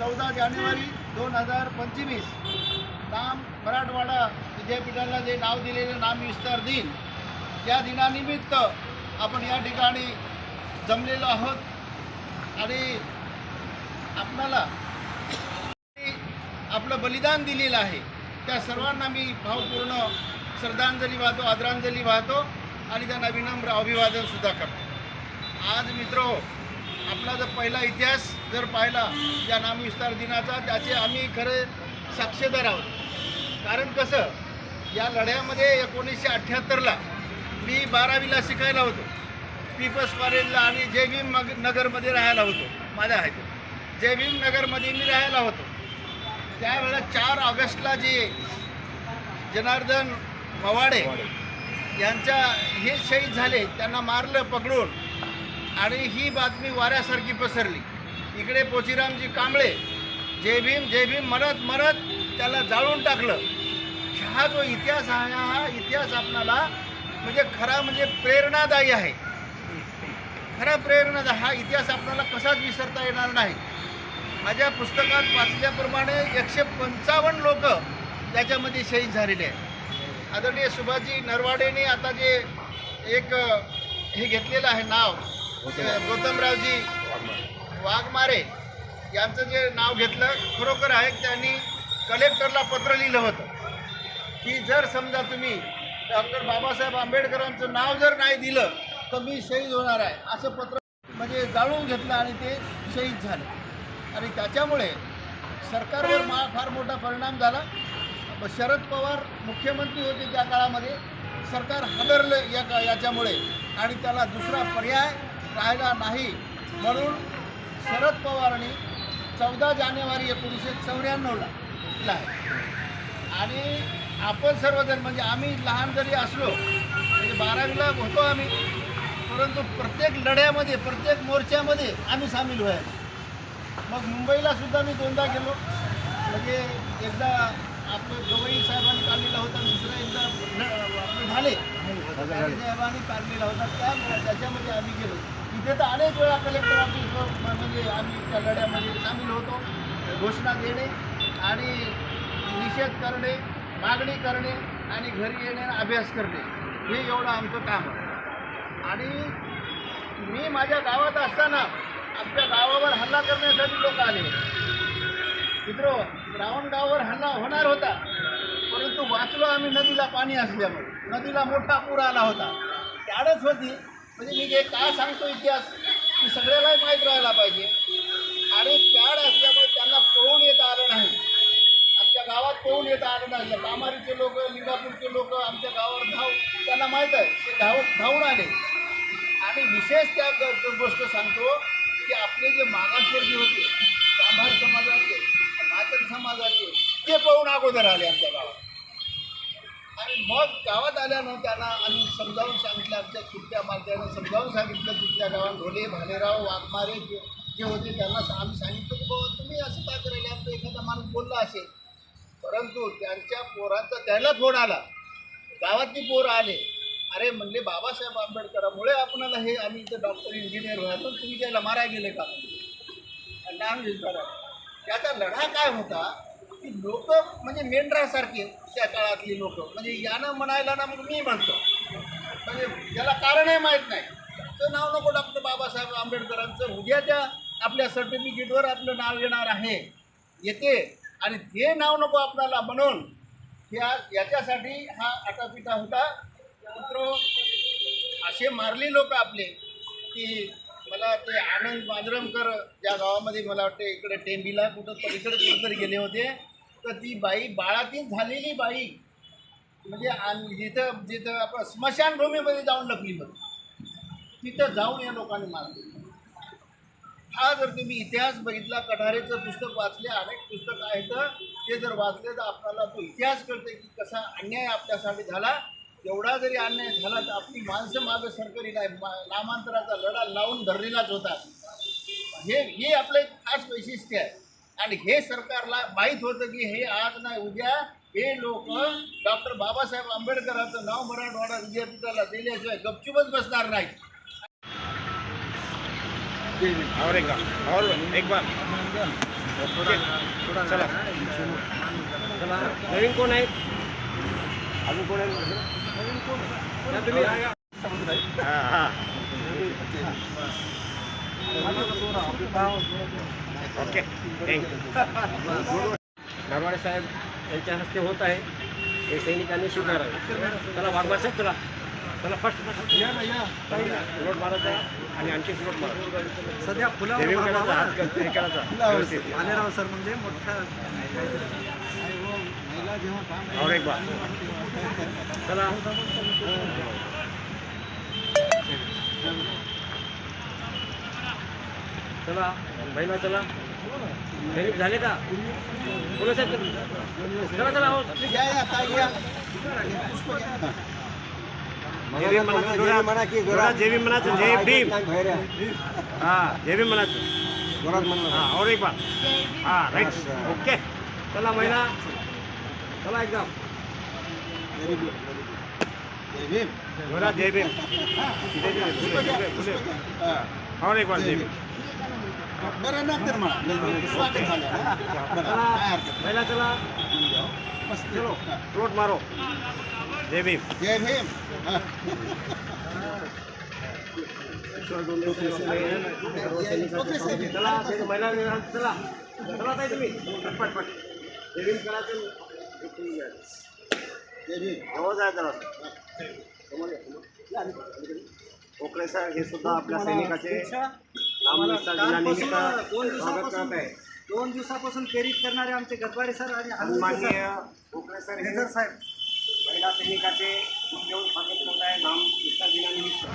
चौदा जानेवारी दोन हजार पंचवीस. नाम मराठवाडा विद्यापीठाला जे नाव दिलेलं नाम विस्तार दिन या दिनानिमित्त आपण या ठिकाणी जमलेलो आहोत. आणि आपणाला आपलं बलिदान दिलेलं आहे. त्या सर्वांना मी भावपूर्ण श्रद्धांजली वाहतो आदरांजली वाहतो आणि त्यांना विनम्र अभिवादन सुद्धा करतो. आज मित्रो आपला जर पहिला इतिहास जर पाहिला या नामविस्तार दिनाचा त्याचे आम्ही खरे साक्षीदार आहोत. कारण कसं या लढ्यामध्ये एकोणीसशे अठ्ठ्याहत्तरला मी बारावीला शिकायला होतो. पीपल्स कॉलेजला आणि जय भीम मग नगरमध्ये राहायला होतो माझा आहे तो जय भीम नगरमध्ये मी राहायला होतो. त्यावेळेला चार ऑगस्टला जे जनार्दन मवाडे यांच्या हे शहीद झाले त्यांना मारलं पकडून. आणि ही बातमी वाऱ्यासारखी पसरली. इकडे पोचीरामजी कांबळे जय भीम जय भीम म्हणत म्हणत त्याला जाळून टाकलं. हा जो इतिहास आहे हा इतिहास आपणाला म्हणजे खरा म्हणजे प्रेरणादायी आहे. खरा प्रेरणादायी हा इतिहास आपणाला कसाच विसरता येणार नाही. माझ्या पुस्तकात वाचल्याप्रमाणे एकशे पंचावन्न लोक त्याच्यामध्ये शहीद झालेले आहेत. आदरणीय सुभाजी नरवाडेने आता जे एक हे घेतलेलं आहे नाव गौतमरावजी वाघमारे यांचं जे नाव घेतलं खरोखर आहे त्यांनी कलेक्टरला पत्र लिहिलं होतं. की जर समजा तुम्ही डॉक्टर बाबासाहेब आंबेडकरांचं नाव जर नाही दिलं तर मी शहीद होणार आहे. असं पत्र म्हणजे जाळून घेतलं आणि ते शहीद झाले. आणि त्याच्यामुळे सरकारवर मा फार मोठा परिणाम झाला. शरद पवार मुख्यमंत्री होते त्या काळामध्ये. सरकार हादरलं या का याच्यामुळे. आणि त्याला दुसरा पर्याय राहिला नाही. म्हणून शरद पवारांनी चौदा जानेवारी एकोणीसशे चौऱ्याण्णवला आहे. आणि आपण सर्वजण म्हणजे आम्ही लहान जरी असलो म्हणजे बारावीला होतो आम्ही परंतु प्रत्येक लढ्यामध्ये प्रत्येक मोर्चामध्ये आम्ही सामील व्हायचो मग मुंबईला सुद्धा मी दोनदा गेलो. म्हणजे एकदा आपले गवई साहेबांनी काढलेला होता दुसरा एकदा आपले ढाले. साहेबांनी काढलेला होता. त्या त्याच्यामध्ये आम्ही गेलो. तिथे तर अनेक वेळा कलेक्टर ऑफिस म्हणजे आम्ही त्या लढ्यामध्ये सामील होतो घोषणा देणे आणि निषेध करणे मागणी करणे आणि घरी येणे अभ्यास करणे हे एवढं आमचं काम आहे. आणि मी माझ्या गावात असताना आमच्या गावावर हल्ला करण्यासाठी लोक आले. मित्र रावण गावावर हल्ला होणार होता परंतु वाचलो आम्ही नदीला पाणी असल्यामुळे. नदीला मोठा पूर आला होता. त्याडच होती. म्हणजे मी जे का सांगतो इतिहास की सगळ्याला माहीत राहायला पाहिजे. आणि त्याड असल्यामुळे त्यांना पळून येता आलं नाही. आमच्या गावात पळून येता आलं नाही. कामारीचे लोक लिंगापूरचे लोक आमच्या गावावर धाव त्यांना माहीत आहे. ते धाव धावून आले. आणि विशेष त्या गोष्ट सांगतो की आपले जे मागासवर्गीय होते सांभार समाजाचे मातर समाजाचे ते पळून अगोदर आले आमच्या गावात. आणि मग गावात आल्यानं त्यांना आम्ही समजावून सांगितलं आमच्या सुट्ट्या माध्यमानं समजावून सांगितलं तिथल्या गावात ढोले भालेराव वाघमारे जे जे होते त्यांना आम्ही सांगितलं की बाबा तुम्ही असं काय करायला आमचा एखादा माणूस बोलला असेल. परंतु त्यांच्या पोरांचा त्याला फोन आला. गावातली पोर आले. अरे म्हणले बाबासाहेब आंबेडकरामुळे आपणाला हे आम्ही इथं डॉक्टर इंजिनियर व्हायला पण तुम्ही त्याला मारा गेले का? नाम विचारा त्याचा लढा काय होता? की लोक म्हणजे मेंढरासारखे त्या काळातली लोक. म्हणजे यानं म्हणायला ना मग मी म्हणतो. म्हणजे त्याला कारणही माहीत नाही. तर नाव नको डॉक्टर बाबासाहेब आंबेडकरांचं. उद्याच्या आपल्या सर्टिफिकेटवर आपलं नाव येणार आहे. येते. आणि ते नाव नको आपल्याला म्हणून या याच्यासाठी हा आटापिटा होता. मित्र असे मारले लोक आपले की मला ते आनंद मांजरमकर ज्या गावामध्ये मला वाटते इकडे टेंबीला कुठं तर कुठंतरी गेले होते. तर ती बाई बाळातीन झालेली बाई. म्हणजे जिथं जिथं आपण स्मशानभूमीमध्ये जाऊन लपली मग तिथं जाऊन या लोकांनी मारले हा जर तुम्ही इतिहास बघितला कठारेचं पुस्तक वाचले अनेक पुस्तक आहेत. ते जर वाचले तर आपल्याला तो इतिहास कळते की कसा अन्याय आपल्यासाठी झाला. एवढा जरी अन्याय झाला तर आपली माणसं मागं सरकारी नाही. नामांतराचा लढा लावून धरलेलाच होता हे हे आपलं एक खास वैशिष्ट्य आहे. आणि हे सरकारला माहीत होतं की हे आज नाही उद्या हे लोक डॉक्टर बाबासाहेब आंबेडकरांचं नाव मराठवाडा विद्यापीठाला दिल्याशिवाय गपचूपच बसणार नाही. और एक बार और एक बार. चला. नवीन कोण आहे? अजून कोण आहेत तुम्ही हां हां. ओके थँक्यू नरवाडे साहेब यांच्या हस्ते होत आहे. हे सैनिकांनी स्वीकारावे. चला वाघबार साहेब चला. चला फर्स्ट लोट मारायचा आणि आणखी लोट मारा सध्या व्यवस्थित. आलेराव सर म्हणजे मोठा और एक बार. चला. चला महिला चला. सैनिक झाले का? बोला साहेब. चला चला हो. जय भीम म्हणायचं भीम हा जय भीम. म्हणायचं हा और एक बार. हा राईट ओके चला महिला. चला एकदम. जय भीम जय भीम. हा. और एक बार जय भीम बरं नंतर म्हणा स्वागत झालं हा. बरं, चला काय हरकत नाही. महिला चला मस्त चलो हा. फ्लोट मारो जय भीम जय भीम हा. ओके, साहेब. चला ते महिला चला चला ताई तुम्ही पट पट जय भीम करायचं जय भीम जवळ जाय जरा सर हे सुद्धा आपल्या सैनिकाचे दोन आहे. दोन दिवसापासून प्रेरित करणारे आमचे गरबाडे सर आणि सन्माननीय कोकळे सर. हे साहेब. महिला सैनिकाचे घेऊन स्वागत करत आहे. दिनानिमित्त